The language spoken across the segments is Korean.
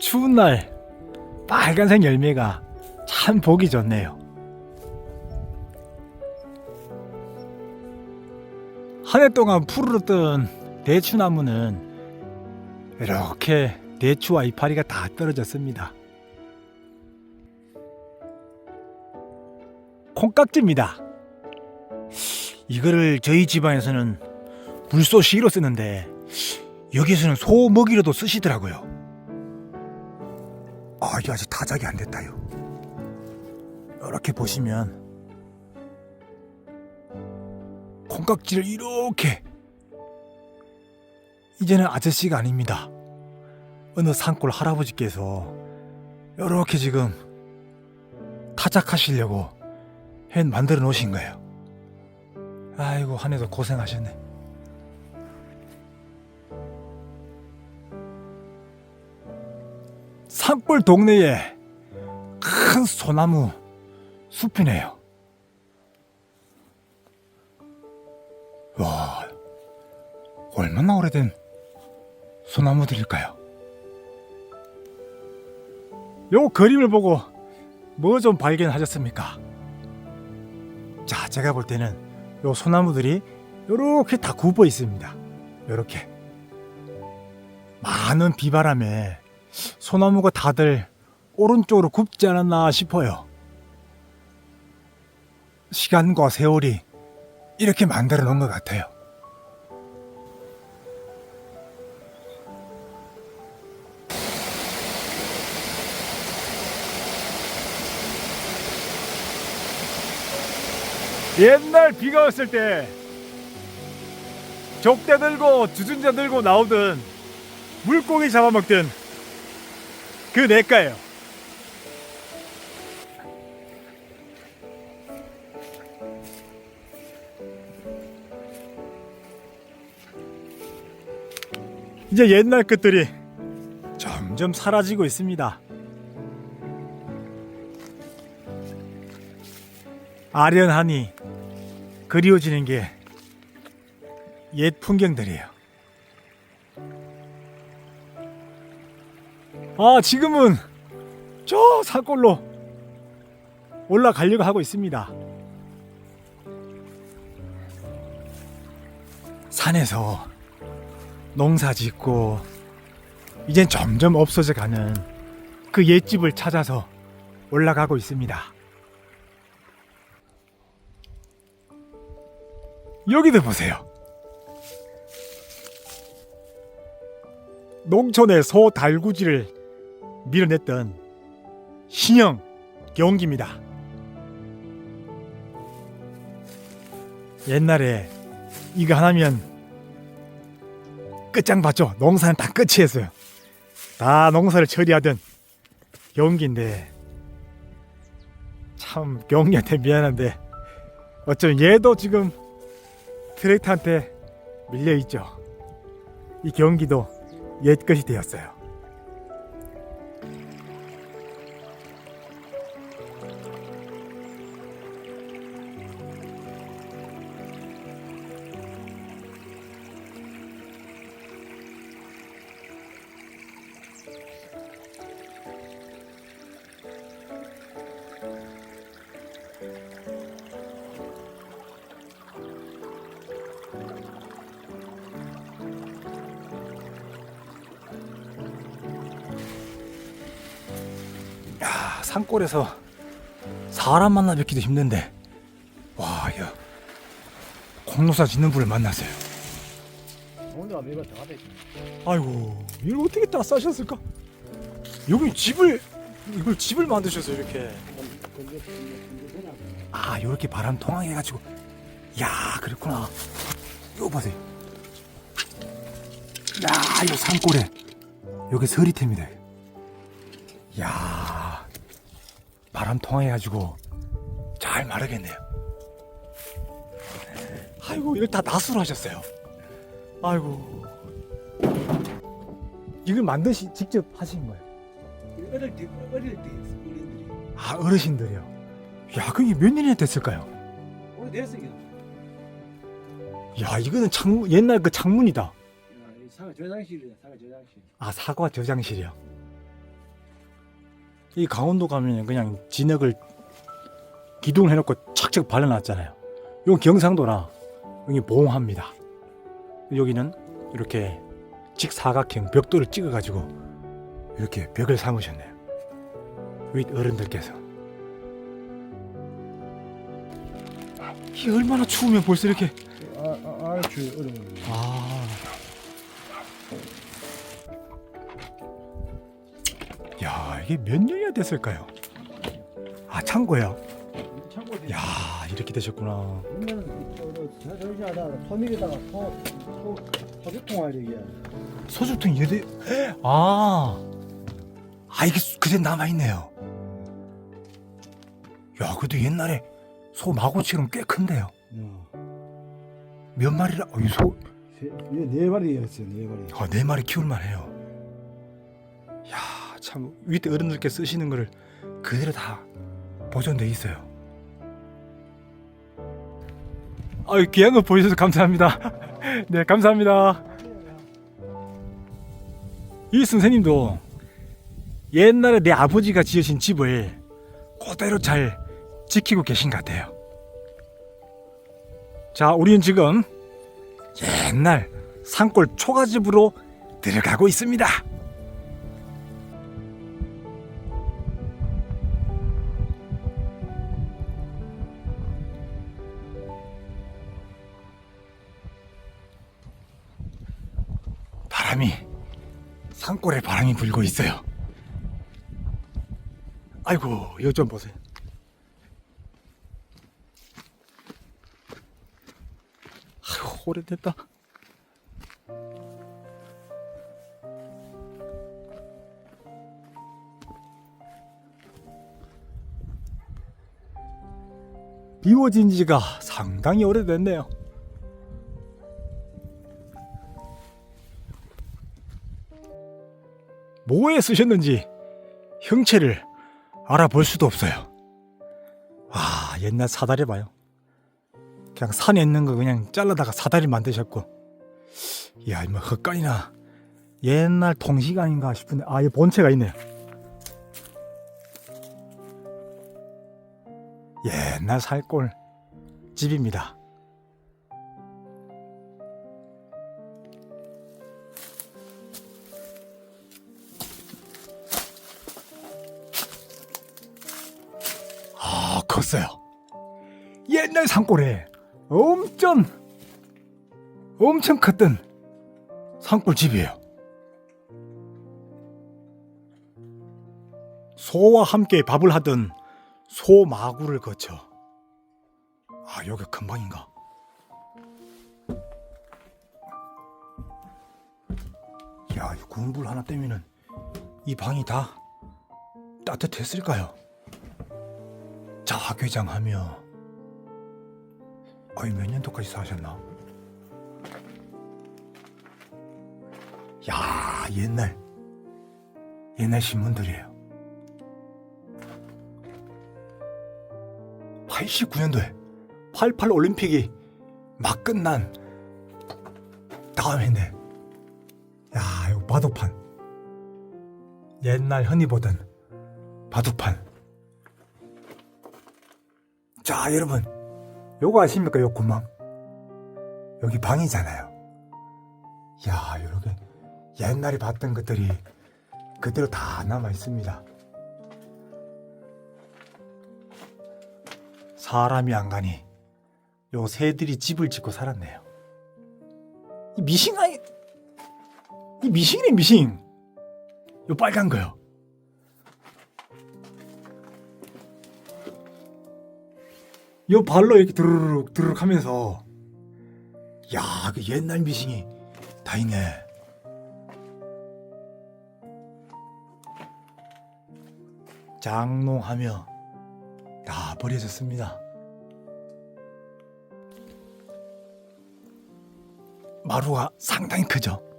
추운 날 빨간색 열매가 참 보기 좋네요. 한 해 동안 푸르렀던 대추나무는 이렇게 대추와 이파리가 다 떨어졌습니다. 콩깍지입니다. 이거를 저희 집안에서는 물소시기로 쓰는데 여기서는 소 먹이로도 쓰시더라고요. 아, 이게 아직 타작이 안 됐다요. 이렇게 보시면 콩깍지를 이렇게 이제는 아저씨가 아닙니다. 어느 산골 할아버지께서 이렇게 지금 타작하시려고 해 만들어 놓으신 거예요. 아이고 한 해도 고생하셨네. 산골 동네에 큰 소나무 숲이네요. 와, 얼마나 오래된 소나무들일까요? 요 그림을 보고 뭐 좀 발견하셨습니까? 자, 제가 볼 때는 요 소나무들이 요렇게 다 굽어 있습니다. 요렇게. 많은 비바람에 소나무가 다들 오른쪽으로 굽지 않았나 싶어요. 시간과 세월이 이렇게 만들어 놓은 것 같아요. 옛날 비가 왔을 때 족대 들고 주전자 들고 나오던 물고기 잡아먹던 그 내과예요. 이제 옛날 것들이 점점 사라지고 있습니다. 아련하니 그리워지는 게 옛 풍경들이에요. 아, 지금은 저 산골로 올라가려고 하고 있습니다. 산에서 농사 짓고 이젠 점점 없어져 가는 그 옛집을 찾아서 올라가고 있습니다. 여기도 보세요. 농촌의 소 달구지를 밀어냈던 신형 경기입니다. 옛날에 이거 하나면 끝장 봤죠. 농사는 다 끝이었어요. 다 농사를 처리하던 경기인데 참 경기한테 미안한데 어쩌면 얘도 지금 트랙터한테 밀려 있죠. 이 경기도 옛 것이 되었어요. 산골에서 사람 만나 뵙기도 힘든데 와, 야 공로사 짓는 분을 만났어요. 오늘. 아이고, 이걸 어떻게 다 싸셨을까? 여기 집을 이걸 집을 만드셔서 이렇게 아, 이렇게 바람 통하게 해 가지고 야, 그렇구나. 이거 보세요. 야, 이 산골에 여기 서리태입니다. 야 바람 통해가지고 잘 마르겠네요. 아이고 이걸 다 낫으로 하셨어요. 아이고 이걸 만드시 직접 하신 거예요? 어릴 때 어릴 때 어린들이 아 어르신들이요. 야 그게 몇 년이나 됐을까요? 오래됐어요. 야 이거는 창문 옛날 그 창문이다. 사과 저장실이야 사과 저장실. 아 사과 저장실이요. 이 강원도 가면 그냥 진흙을 기둥을 해놓고 착착 발라놨잖아요. 이건 경상도라 여기 봉합니다. 여기는 이렇게 직사각형 벽돌을 찍어가지고 이렇게 벽을 삼으셨네요. 윗 어른들께서. 이게 얼마나 추우면 벌써 이렇게 아 아 아주 어려운. 아. 야, 이게 몇 년이나 됐을까요? 아, 창고요. 창고에 야, 이렇게 되셨구나. 저 이게. 소주통 이래 아. 아, 이게 그대 남아 있네요. 야, 그래도 옛날에 소 마고처럼 꽤 큰데요. 몇 마리라? 어, 이 소, 네 마리였어요 네 마리. 아, 네 마리 키울 만 해요. 야, 참윗 어른들께 쓰시는 거를 그대로 다 보존돼 있어요. 아, 귀한 거 보여주셔서 감사합니다. 네, 감사합니다. 이 선생님도 옛날에 내 아버지가 지으신 집을 그대로 잘 지키고 계신 것 같아요. 자, 우리는 지금 옛날 산골 초가집으로 들어가고 있습니다. 산골에 바람이 불고 있어요. 아이고, 좀 보세요. 아이고, 오래됐다. 비워진 지가 상당히 오래됐네요. 뭐에 쓰셨는지 형체를 알아볼 수도 없어요. 아, 옛날 사다리 봐요. 그냥 산에 있는 거 그냥 잘라다가 사다리 만드셨고. 이야, 뭐 헛간이나 옛날 아닌가 싶은데, 아, 이 본체가 있네요. 옛날 살골 집입니다. 컸어요. 옛날 산골에 엄청 엄청 컸던 산골 집이에요. 소와 함께 밥을 하던 소마구를 거쳐. 아, 여기 금방인가? 야, 이 군불 하나 때문에는 이 방이 다 따뜻했을까요? 자화괴장하며 어이 몇 년도까지 사셨나? 야 옛날 옛날 신문들이에요. 89년도에 88 올림픽이 막 끝난 다음에네. 야 이거 바둑판. 옛날 흔히 보던 바둑판. 자, 여러분. 요거 아십니까? 요 구멍. 여기 방이잖아요. 야, 요렇게 옛날에 봤던 것들이 그대로 다 남아 있습니다. 사람이 안 가니 요 새들이 집을 짓고 살았네요. 이 미싱 아니 이 미싱이네 미싱. 요 빨간 거요. 요 발로 이렇게 드르륵 드르륵 하면서 야, 그 옛날 미싱이 다 있네. 장롱하며 다 버려졌습니다. 마루가 상당히 크죠.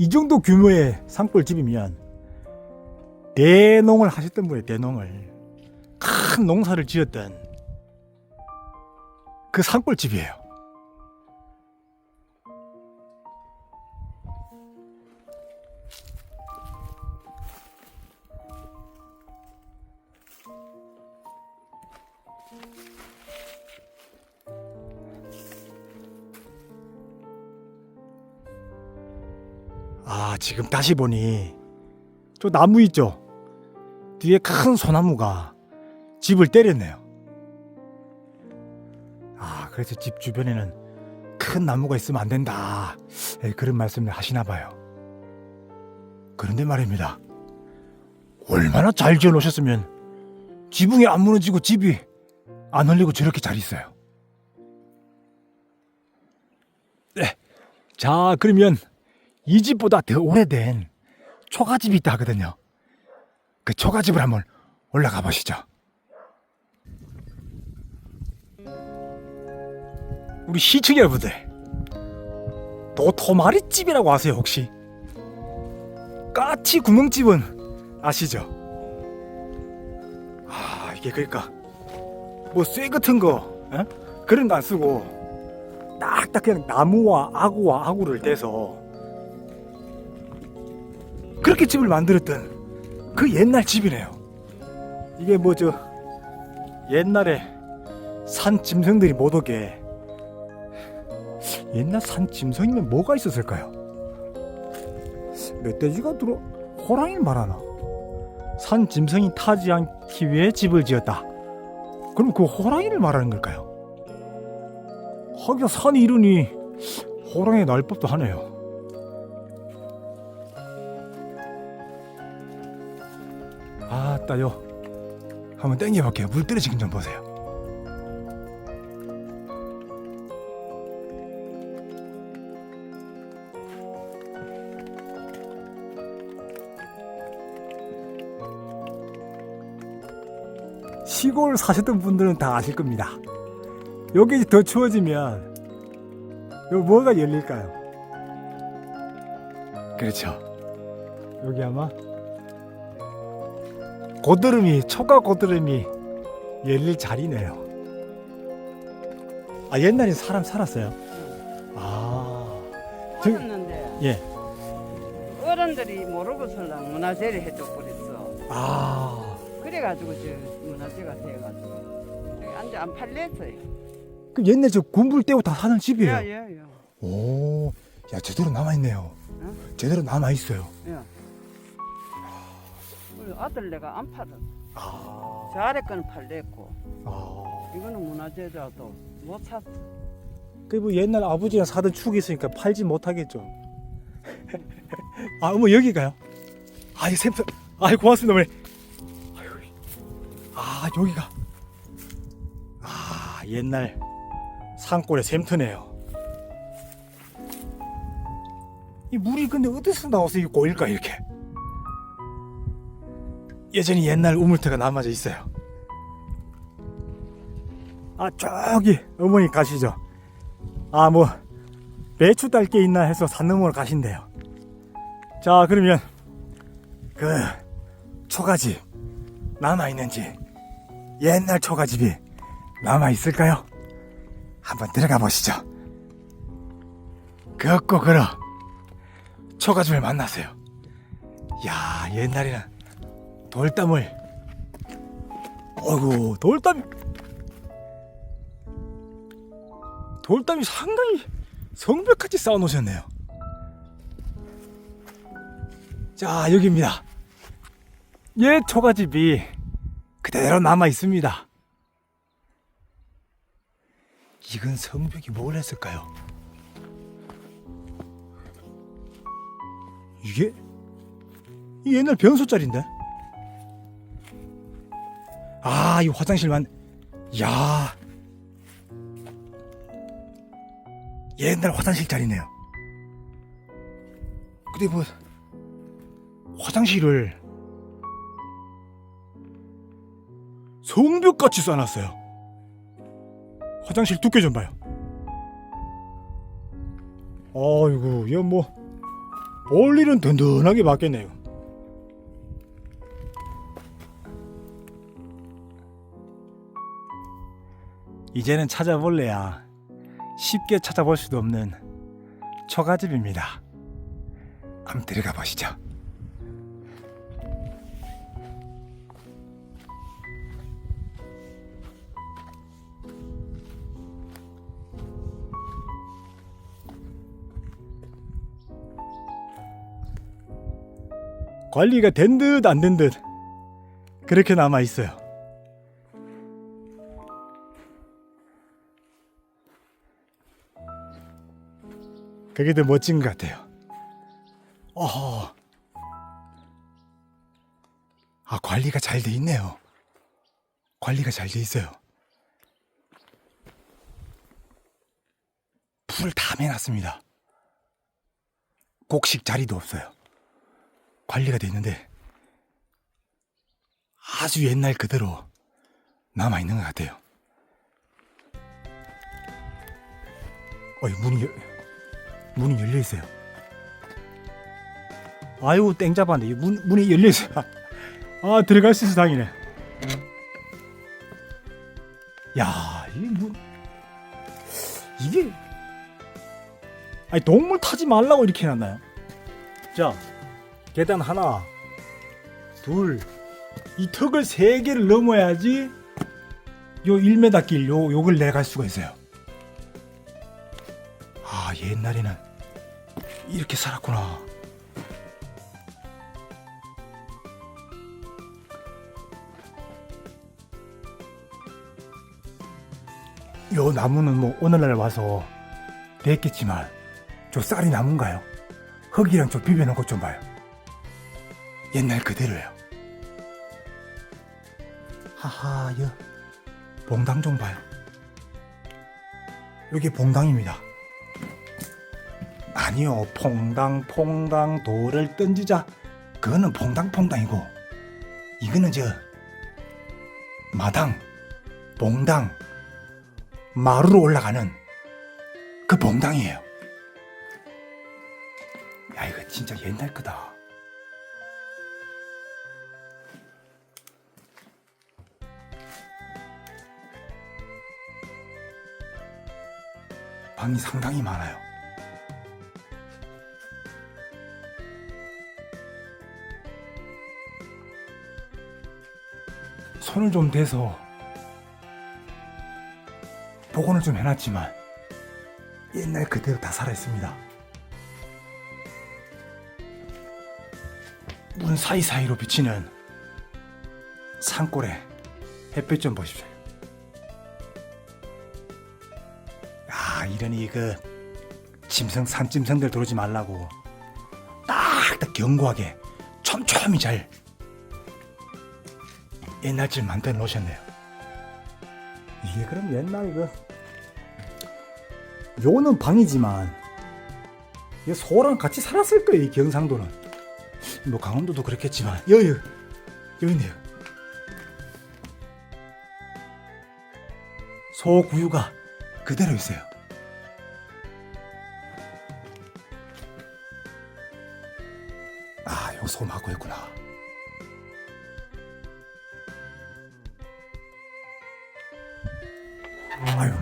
이 정도 규모의 산골집이면 대농을 하셨던 분의 대농을 큰 농사를 지었던 그 산골집이에요. 다시 보니 저 나무 있죠? 뒤에 큰 소나무가 집을 때렸네요. 아, 그래서 집 주변에는 큰 나무가 있으면 안 된다. 예, 그런 말씀을 하시나 봐요. 그런데 말입니다. 얼마나 잘 지어 놓으셨으면 지붕이 안 무너지고 집이 안 흘리고 저렇게 잘 있어요. 네. 자, 그러면 이 집보다 더 오래된 초가집이 있다 하거든요. 그 초가집을 한번 올라가 보시죠. 우리 시청 여러분들, 도토마리집이라고 아세요 혹시? 까치 구멍집은 아시죠? 아 이게 그러니까 뭐쇠 같은 거 에? 그런 거 안 쓰고 딱딱 그냥 나무와 아구와 아구를 떼서 그렇게 집을 만들었던 그 옛날 집이네요. 이게 뭐 저 옛날에 산 짐승들이 못 오게 옛날 산 짐승이면 뭐가 있었을까요? 멧돼지가 들어 호랑이를 말하나? 산 짐승이 타지 않기 위해 집을 지었다. 그럼 그 호랑이를 말하는 걸까요? 하기야 산이 이르니 호랑이 날 법도 하네요. 아따요. 한번 땡겨볼게요. 물 떨어지긴 좀 보세요. 시골 사셨던 분들은 다 아실 겁니다. 여기 더 추워지면 여기 뭐가 열릴까요? 그렇죠. 여기 아마 고드름이 초가 고드름이 열릴 자리네요. 아 옛날에 사람 살았어요. 아 했는데 예. 어른들이 모르고 설랑 문화재를 해줘 버렸어. 아 그래가지고 저 문화재가 돼가지고 여기 앉아 안 팔렸어요. 그 옛날 저 군불 때고 다 사는 집이에요. 야야야. 오, 야 제대로 남아 있네요. 응? 제대로 남아 있어요. 야. 우리 아들 내가 안 팔아. 아, 저 아래 거는 팔렸고 아. 이거는 문화재라도 못 샀어. 그뭐 옛날 아버지랑 사던 축이 있으니까 팔지 못하겠죠. 아, 어머 여기가요? 아 이 샘터, 아이 고맙습니다 어머니. 아 여기가. 아 옛날 산골의 샘터네요. 이 물이 근데 어디서 나와서 이 고일까 이렇게? 여전히 옛날 우물터가 남아져 있어요. 아 저기 어머니 가시죠. 아 뭐 배추 딸 게 있나 해서 산 너머로 가신대요. 자 그러면 그 초가집 남아 있는지 옛날 초가집이 남아 있을까요? 한번 들어가 보시죠. 걷고 걸어 초가집을 만나세요. 야 옛날에는 돌담을 어이구 돌담 돌담이 상당히 성벽같이 쌓아놓으셨네요. 자 여기입니다. 옛 초가집이 그대로 남아 있습니다. 이건 성벽이 뭘 했을까요? 이게 이 옛날 변소짜리인데? 아, 이 화장실만, 야, 옛날 화장실 자리네요. 근데 뭐 화장실을 성벽같이 써놨어요. 화장실 두께 좀 봐요. 아이고, 이거 뭐 볼일은 든든하게 맞겠네요. 이제는 찾아볼래야 쉽게 찾아볼 수도 없는 초가집입니다. 한번 들어가 보시죠. 관리가 된 듯 안 된 듯 그렇게 남아 있어요. 그게 더 멋진 것 같아요. 어허. 아, 관리가 잘 돼 있네요. 관리가 잘 돼 있어요. 불을 다 매놨습니다. 곡식 자리도 없어요. 관리가 돼 있는데 아주 옛날 그대로 남아 있는 것 같아요. 어이 문이 열, 문이 열려 있어요. 아유 땡 잡았네. 이문 문이 열려 있어요. 아 들어갈 수 있어 다행이네. 야, 이 문 이게 아니 동물 타지 말라고 이렇게 해놨나요? 자, 계단 하나, 둘, 이 턱을 세 개를 넘어야지 요 1m 길 요 요걸 내려갈 수가 있어요. 아 옛날에는 이렇게 살았구나. 요 나무는 뭐 오늘날 와서 됐겠지만 저 쌀이 나무인가요? 흙이랑 좀 비벼놓은 것 좀 봐요. 옛날 그대로예요. 하하, 여 봉당 좀 봐요. 여기 봉당입니다. 아니요, 퐁당 퐁당 돌을 던지자. 그거는 퐁당퐁당이고, 이거는 저 마당, 봉당, 마루로 올라가는 그 봉당이에요. 야, 이거 진짜 옛날 거다. 방이 상당히 많아요. 손을 좀 대서 복원을 좀 해놨지만 옛날 그대로 다 살아있습니다. 문 사이사이로 비치는 산골에 햇빛 좀 보십시오. 아 이러니 그 짐승 산짐승들 들어오지 말라고 딱딱 견고하게 촘촘히 잘 옛날질 만들어 놓으셨네요. 이게 그럼 옛날 이거 요는 방이지만 이 소랑 같이 살았을 거예요 이 경상도는. 뭐 강원도도 그렇겠지만. 여기 있네요. 소 구유가 그대로 있어요. 아 이거 소 마고 있구나 아유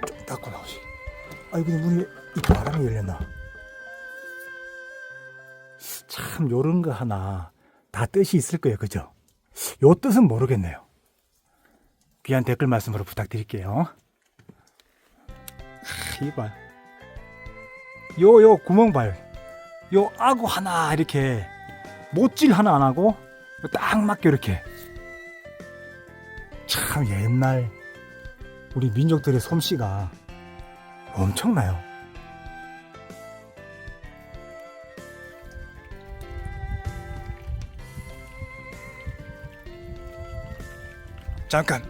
문좀 닫고 나오시 아유 근데 문이 이 바람이 열렸나? 참 요런 거 하나 다 뜻이 있을 거예요. 그죠? 요 뜻은 모르겠네요. 귀한 댓글 말씀으로 부탁드릴게요. 하, 이봐 요 요 구멍 봐요 요 아구 하나 이렇게 못질 하나 안 하고 딱 맞게 이렇게. 참 옛날 우리 민족들의 솜씨가 엄청나요. 잠깐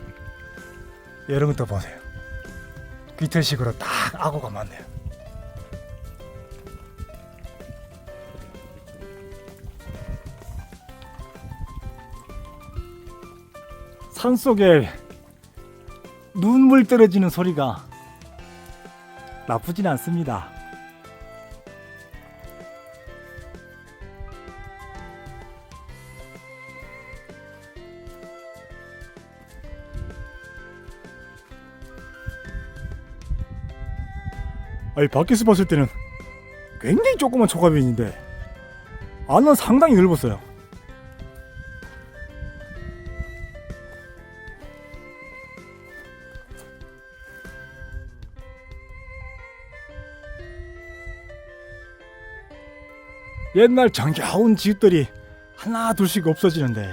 여러분 또 보세요. 귀틀식으로 딱 악어가 많네요. 산속에 눈물 떨어지는 소리가 나쁘진 않습니다. 아니 밖에서 봤을 때는 굉장히 조그만 초가변인데 안은 상당히 넓었어요. 옛날 정겨운 집들이 하나 둘씩 없어지는데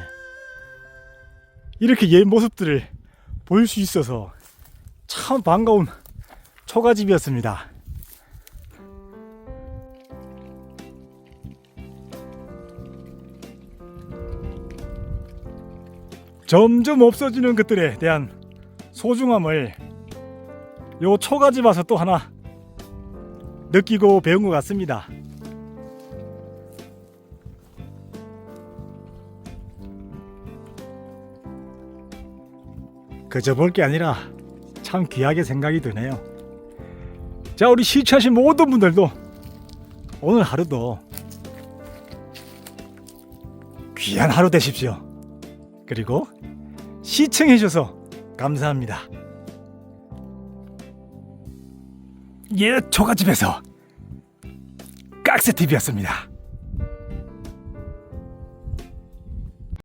이렇게 옛 모습들을 볼 수 있어서 참 반가운 초가집이었습니다. 점점 없어지는 것들에 대한 소중함을 요 초가집 와서 또 하나 느끼고 배운 것 같습니다. 그저 볼 게 아니라 참 귀하게 생각이 드네요. 자, 우리 시청하신 모든 분들도 오늘 하루도 귀한 하루 되십시오. 그리고 시청해 주셔서 감사합니다. 예, 초가집에서 깍새 TV였습니다.